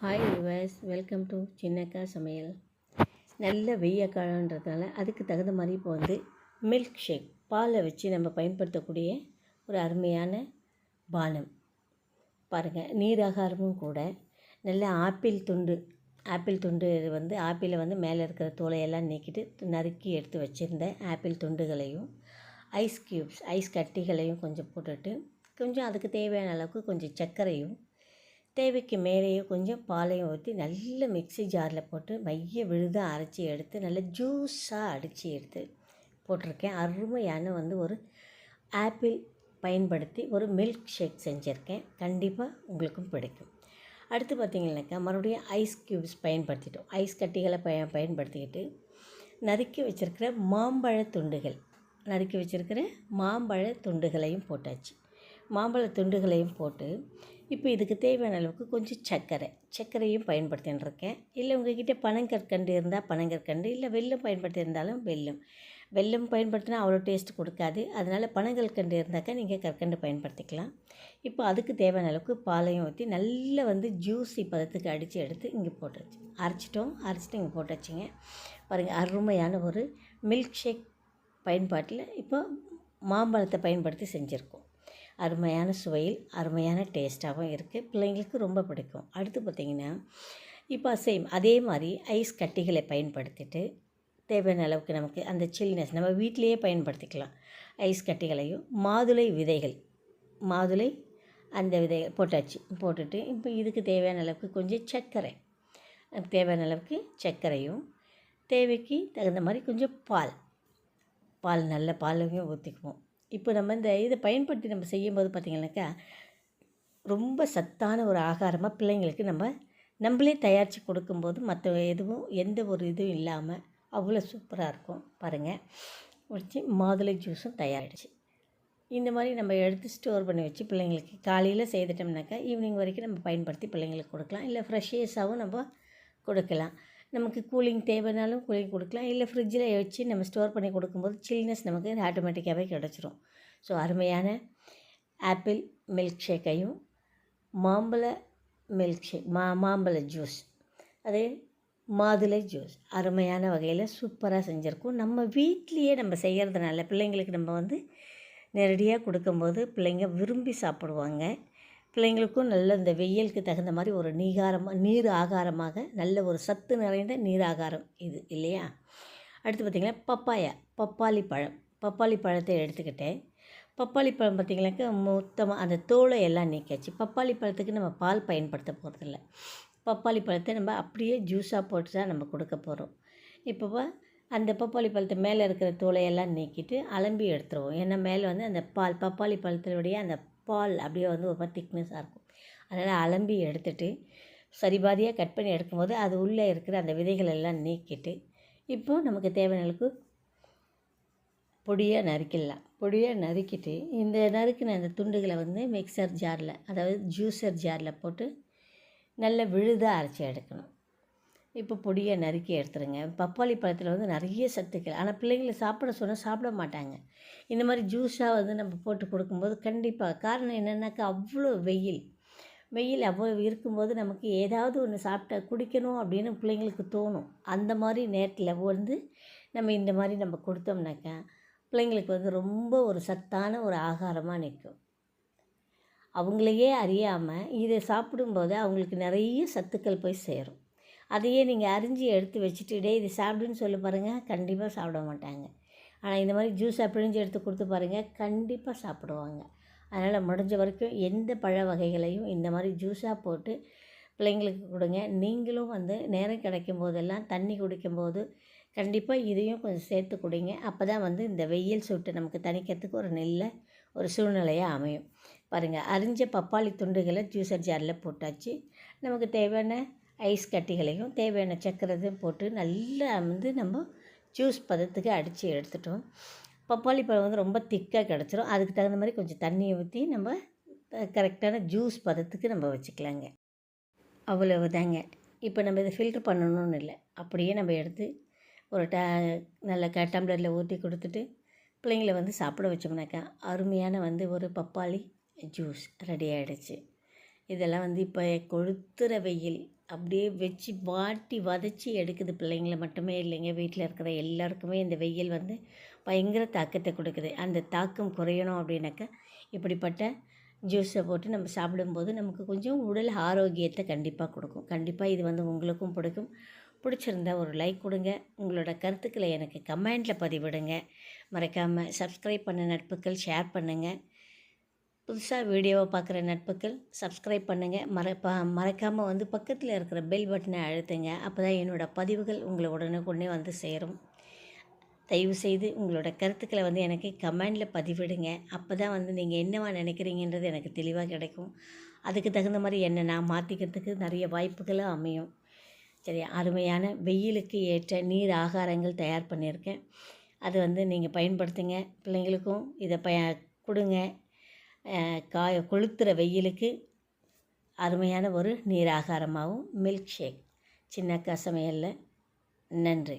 Hi viewers welcome to Chinnakka Samayal நல்ல வெய்ய காலன்றதுனால அதுக்கு தகுந்த மாதிரி இப்போ வந்து மில்க் ஷேக் பாலை வச்சு நம்ம பயன்படுத்தக்கூடிய ஒரு அருமையான பானம். பாருங்கள் நீராகாரமும் கூட நல்ல ஆப்பிள் துண்டு ஆப்பிள் துண்டு வந்து ஆப்பிளை வந்து மேலே இருக்கிற தோலையெல்லாம் நீக்கிட்டு நறுக்கி எடுத்து வச்சுருந்த ஆப்பிள் துண்டுகளையும் ஐஸ் க்யூப்ஸ் ஐஸ் கட்டிகளையும் கொஞ்சம் போட்டுட்டு கொஞ்சம் அதுக்கு தேவையான அளவுக்கு கொஞ்சம் சர்க்கரையும் தேவைக்கு மேலேயே கொஞ்சம் பாலையும் ஊற்றி நல்ல மிக்ஸி ஜாரில் போட்டு மைய விழுதாக அரைச்சி எடுத்து நல்ல ஜூஸாக அடித்து எடுத்து போட்டிருக்கேன். அருமையான வந்து ஒரு ஆப்பிள் பயன்படுத்தி ஒரு மில்க் ஷேக் செஞ்சுருக்கேன். கண்டிப்பாக உங்களுக்கும் பிடிக்கும். அடுத்து பார்த்திங்கனாக்கா மறுபடியும் ஐஸ் க்யூப்ஸ் பயன்படுத்திட்டோம். ஐஸ் கட்டிகளை பய பயன்படுத்திக்கிட்டு நறுக்கி வச்சுருக்கிற மாம்பழ துண்டுகள் நறுக்கி வச்சுருக்கிற மாம்பழ துண்டுகளையும் போட்டாச்சு. மாம்பழ துண்டுகளையும் போட்டு இப்போ இதுக்கு தேவையான அளவுக்கு கொஞ்சம் சர்க்கரை. சர்க்கரையும் பயன்படுத்தின்னு இருக்கேன் இல்லை உங்ககிட்ட பனங்கற்கண்டு இருந்தால் பனங்கற்கண்டு இல்லை வெல்லம் பயன்படுத்தியிருந்தாலும் வெல்லம். வெல்லம் பயன்படுத்தினா அவ்வளோ டேஸ்ட் கொடுக்காது. அதனால் பனங்கற்கண்டு இருந்தாக்கா நீங்கள் கற்கண்டு பயன்படுத்திக்கலாம். இப்போ அதுக்கு தேவையான அளவுக்கு பாலையும் ஊற்றி நல்லா வந்து ஜூஸி பதத்துக்கு அடித்து எடுத்து இங்கே போட்டுருச்சு அரைச்சிட்டோம். அரைச்சிட்டு இங்கே போட்டு வச்சிங்க. பாருங்கள் அருமையான ஒரு மில்க் ஷேக் பயன்பாட்டில் இப்போ மாம்பழத்தை பயன்படுத்தி செஞ்சுருக்கோம். அருமையான சுவையில் அருமையான டேஸ்ட்டாகவும் இருக்குது பிள்ளைங்களுக்கு ரொம்ப பிடிக்கும். அடுத்து பார்த்திங்கன்னா இப்போ சேம் அதே மாதிரி ஐஸ் கட்டிகளை பயன்படுத்திட்டு தேவையான அளவுக்கு நமக்கு அந்த சில்னஸ் நம்ம வீட்டிலையே பயன்படுத்திக்கலாம். ஐஸ் கட்டிகளையும் மாதுளை விதைகள் மாதுளை அந்த விதைகள் போட்டாச்சு போட்டுட்டு இப்போ இதுக்கு தேவையான அளவுக்கு கொஞ்சம் சர்க்கரை தேவையான அளவுக்கு சர்க்கரையும் தேவைக்கு தகுந்த மாதிரி கொஞ்சம் பால் பால் நல்ல பாலையும் ஊற்றிக்குவோம் இப்போ நம்ம இந்த இதை பயன்படுத்தி நம்ம செய்யும்போது பார்த்திங்கனாக்கா ரொம்ப சத்தான ஒரு ஆகாரமாக பிள்ளைங்களுக்கு நம்ம நம்மளே தயாரித்து கொடுக்கும்போது மற்ற எதுவும் எந்த ஒரு இதுவும் இல்லாமல் அவ்வளோ சூப்பராக இருக்கும். பாருங்கள் முடிச்சு மாதுளை ஜூஸும் தயாரிடுச்சு இந்த மாதிரி நம்ம எடுத்து ஸ்டோர் பண்ணி வச்சு பிள்ளைங்களுக்கு காலையில் செய்துட்டோம்னாக்கா ஈவினிங் வரைக்கும் நம்ம பயன்படுத்தி பிள்ளைங்களுக்கு கொடுக்கலாம். இல்லை ஃப்ரெஷ்ஷஸாகவும் நம்ம கொடுக்கலாம். நமக்கு கூலிங் தேவைனாலும் கூலிங் கொடுக்கலாம். இல்லை ஃப்ரிட்ஜில் வச்சு நம்ம ஸ்டோர் பண்ணி கொடுக்கும்போது சில்னஸ் நமக்கு ஆட்டோமேட்டிக்காகவே கிடச்சிரும். ஸோ அருமையான ஆப்பிள் மில்க் ஷேக்கையும் மாம்பழ மில்க் ஷேக் மா மாம்பழ ஜூஸ் அதே மாதுளை ஜூஸ் அருமையான வகையில் சூப்பராக செஞ்சுருக்கோம். நம்ம வீட்லேயே நம்ம செய்கிறதுனால பிள்ளைங்களுக்கு நம்ம வந்து நேரடியாக கொடுக்கும்போது பிள்ளைங்க விரும்பி சாப்பிடுவாங்க. பிள்ளைங்களுக்கும் நல்ல இந்த வெயிலுக்கு தகுந்த மாதிரி ஒரு நீகாரமாக நீர் ஆகாரமாக நல்ல ஒரு சத்து நிறைந்த நீர் ஆகாரம் இது இல்லையா? அடுத்து பார்த்திங்கன்னா பப்பாயா பப்பாளி பழம். பப்பாளி பழத்தை எடுத்துக்கிட்டேன். பப்பாளி பழம் பார்த்திங்கனாக்கா மொத்தமாக அந்த தோலை எல்லாம் நீக்காச்சு பப்பாளி பழத்துக்கு நம்ம பால் பயன்படுத்த போகிறதில்ல பப்பாளி பழத்தை நம்ம அப்படியே ஜூஸாக போட்டு தான் நம்ம கொடுக்க போகிறோம் இப்போ அந்த பப்பாளி பழத்தை மேலே இருக்கிற தோலையெல்லாம் நீக்கிட்டு அலம்பி எடுத்துருவோம். ஏன்னா மேலே வந்து அந்த பால் பப்பாளி பழத்தினுடைய அந்த பால் அப்படியே வந்து ஒரு மாதிரி திக்னஸாக இருக்கும். அதனால் அலம்பி எடுத்துட்டு சரிபாதியாக கட் பண்ணி எடுக்கும்போது அது உள்ளே இருக்கிற அந்த விதைகள் எல்லாம் நீக்கிட்டு இப்போது நமக்கு தேவையான அளவுக்கு பொடியாக நறுக்கிடலாம். பொடியாக நறுக்கிட்டு இந்த நறுக்கின அந்த துண்டுகளை வந்து மிக்சர் ஜாரில் அதாவது ஜூஸர் ஜாரில் போட்டு நல்ல விழுதாக அரைச்சி எடுக்கணும். இப்போ பொடியை நறுக்கி எடுத்துருங்க. பப்பாளி பழத்தில் வந்து நிறைய சத்துக்கள். ஆனால் பிள்ளைங்களை சாப்பிட சொன்னால் சாப்பிட மாட்டாங்க. இந்த மாதிரி ஜூஸாக வந்து நம்ம போட்டு கொடுக்கும்போது கண்டிப்பாக காரணம் என்னென்னாக்கா அவ்வளோ வெயில். வெயில் அவ்வளோ இருக்கும்போது நமக்கு ஏதாவது ஒன்று சாப்பிட்டா குடிக்கணும் அப்படின்னு பிள்ளைங்களுக்கு தோணும். அந்த மாதிரி நேரத்தில் வந்து நம்ம இந்த மாதிரி நம்ம கொடுத்தோம்னாக்கா பிள்ளைங்களுக்கு வந்து ரொம்ப ஒரு சத்தான ஒரு ஆகாரமாக நிற்கும். அவங்களையே அறியாமல் இதை சாப்பிடும்போது அவங்களுக்கு நிறைய சத்துக்கள் போய் சேரும். அதையே நீங்கள் அரிஞ்சு எடுத்து வச்சுட்டு டே இது சாப்பிடுன்னு சொல்லி பாருங்கள் கண்டிப்பாக சாப்பிட மாட்டாங்க. ஆனால் இந்த மாதிரி ஜூஸாக பிழிஞ்சு எடுத்து கொடுத்து பாருங்கள் கண்டிப்பாக சாப்பிடுவாங்க. அதனால் முடிஞ்ச வரைக்கும் எந்த பழ வகைகளையும் இந்த மாதிரி ஜூஸாக போட்டு பிள்ளைங்களுக்கு கொடுங்க. நீங்களும் வந்து நேரம் கிடைக்கும் போதெல்லாம் தண்ணி குடிக்கும்போது கண்டிப்பாக இதையும் கொஞ்சம் சேர்த்து குடிங்க. அப்போ தான் வந்து இந்த வெயில் சுட்டு நமக்கு தணிக்கிறதுக்கு ஒரு நல்ல ஒரு சூழ்நிலையாக அமையும். பாருங்கள் அரிஞ்ச பப்பாளி துண்டுகளை ஜூஸர் ஜாரில் போட்டாச்சு. நமக்கு தேவையான ஐஸ் கட்டிகளையும் தேவையான சக்கரத்தையும் போட்டு நல்லா வந்து நம்ம ஜூஸ் பதத்துக்கு அடித்து எடுத்துட்டோம். பப்பாளி பழம் வந்து ரொம்ப திக்காக கிடச்சிரும். அதுக்கு தகுந்த மாதிரி கொஞ்சம் தண்ணியை ஊற்றி நம்ம கரெக்டான ஜூஸ் பதத்துக்கு நம்ம வச்சுக்கலாங்க. அவ்வளவு தாங்க இப்போ நம்ம இதை ஃபில்ட்ரு பண்ணணும்னு இல்லை. அப்படியே நம்ம எடுத்து ஒரு ட நல்ல க டம்ளரில் ஊற்றி கொடுத்துட்டு பிள்ளைங்கள வந்து சாப்பிட வச்சோம்னாக்கா அருமையான வந்து ஒரு பப்பாளி ஜூஸ் ரெடி ஆகிடுச்சு இதெல்லாம் வந்து இப்போ கொளுத்துற வெயில் அப்படியே வச்சு வாட்டி வதச்சி எடுக்குது பிள்ளைங்கள மட்டுமே இல்லைங்க. வீட்டில் இருக்கிற எல்லாருக்குமே இந்த வெயில் வந்து பயங்கர தாக்கத்தை கொடுக்குது. அந்த தாக்கம் குறையணும் அப்படின்னாக்கா இப்படிப்பட்ட ஜூஸை போட்டு நம்ம சாப்பிடும்போது நமக்கு கொஞ்சம் உடல் ஆரோக்கியத்தை கண்டிப்பாக கொடுக்கும். கண்டிப்பாக இது வந்து உங்களுக்கும் பிடிக்கும். பிடிச்சிருந்தா ஒரு லைக் கொடுங்க. உங்களோட கருத்துக்களை எனக்கு கமெண்டில் பதிவிடுங்க. மறக்காமல் சப்ஸ்கிரைப் பண்ண நட்புகள் ஷேர் பண்ணுங்கள் புதுசாக வீடியோவை பார்க்குற நட்புகள் சப்ஸ்கிரைப் பண்ணுங்கள் மறப்பா மறக்காமல் வந்து பக்கத்தில் இருக்கிற பெல் பட்டனை அழுத்துங்க. அப்போ தான் என்னோடய பதிவுகள் உங்களை உடனுக்குடனே வந்து சேரும். தயவு செய்து உங்களோட கருத்துக்களை வந்து எனக்கு கமெண்டில் பதிவிடுங்க. அப்போ தான் வந்து நீங்கள் என்னவா நினைக்கிறீங்கன்றது எனக்கு தெளிவாக கிடைக்கும். அதுக்கு தகுந்த மாதிரி என்ன நான் மாற்றிக்கிறதுக்கு நிறைய வாய்ப்புகளும் அமையும். சரி அருமையான வெயிலுக்கு ஏற்ற நீர் ஆகாரங்கள் தயார் பண்ணியிருக்கேன். அது வந்து நீங்கள் பயன்படுத்துங்க. பிள்ளைங்களுக்கும் இதை பய கொடுங்க. காய கொளுத்துற வெயிலுக்கு அருமையான ஒரு நீர் ஆகாரமாகவும் மில்க் ஷேக் சின்னக்கா சமையலில் நன்றி.